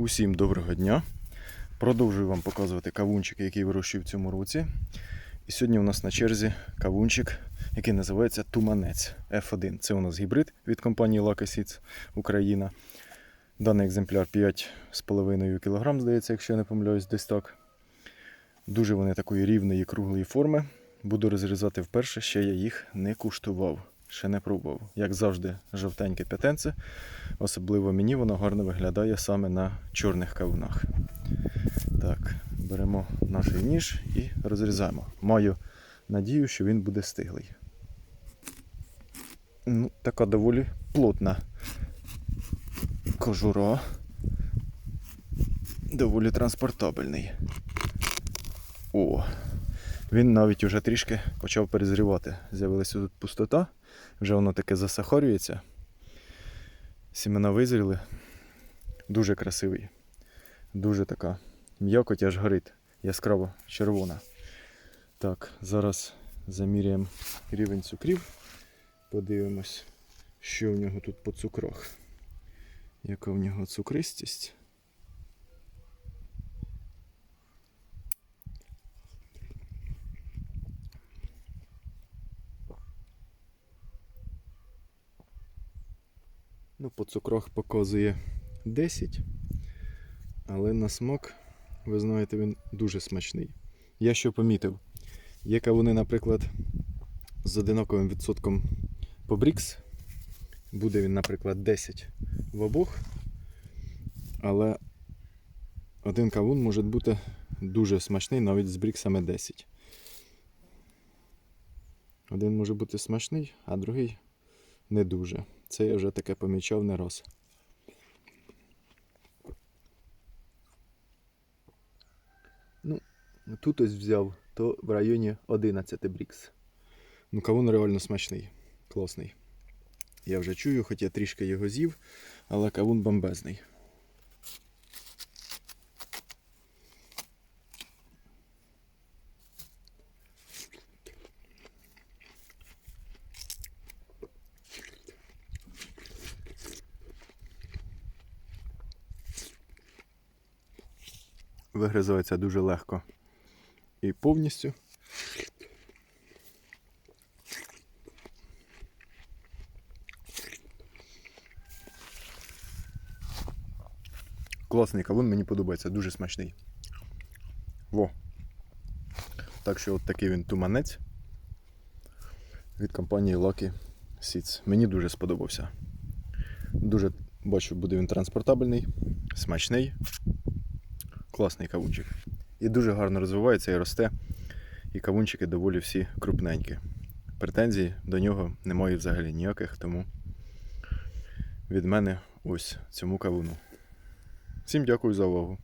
Усім доброго дня. Продовжую вам показувати кавунчики, які вирощую в цьому році. І сьогодні у нас на черзі кавунчик, який називається Туманець F1. Це у нас гібрид від компанії Lucky Seeds Україна. Даний екземпляр 5,5 кг, здається, якщо я не помиляюсь, десь так. Дуже вони такої рівної круглої форми. Буду розрізати вперше, ще я їх не куштував, ще не пробував. Як завжди, жовтеньке п'ятенце. Особливо мені воно гарно виглядає саме на чорних кавунах. Так, беремо наш ніж і розрізаємо. Маю надію, що він буде стиглий. Ну, така доволі плотна кожура. Доволі транспортабельний. О, він навіть уже трішки почав перезрівати. З'явилася тут пустота, вже воно таке засахарюється. Сімена визріли. Дуже красивий. Дуже така м'якоть аж горить. Яскраво червона. Так, зараз заміряємо рівень цукрів. Подивимось, що в нього тут по цукрах. Яка в нього цукристість. Ну, по цукрах показує 10, але на смак, ви знаєте, він дуже смачний. Я що помітив, є кавуни, наприклад, з одинаковим відсотком по брікс. Буде він, наприклад, 10 в обох. Але один кавун може бути дуже смачний, навіть з бріксами 10. Один може бути смачний, а другий не дуже. Це я вже таке помічав не раз. Ну, тут ось взяв, то в районі 11 брікс. Ну, кавун реально смачний, класний. Я вже чую, хоч я трішки його з'їв, але кавун бомбезний. Вигризається дуже легко і повністю. Класний кавун, мені подобається, дуже смачний. Во. Так що от такий він туманець від компанії Lucky Seeds. Мені дуже сподобався. Дуже бачу, буде він транспортабельний, смачний, класний кавунчик. І дуже гарно розвивається і росте. І кавунчики доволі всі крупненькі. Претензій до нього немає взагалі ніяких, тому від мене ось цьому кавуну. Всім дякую за увагу.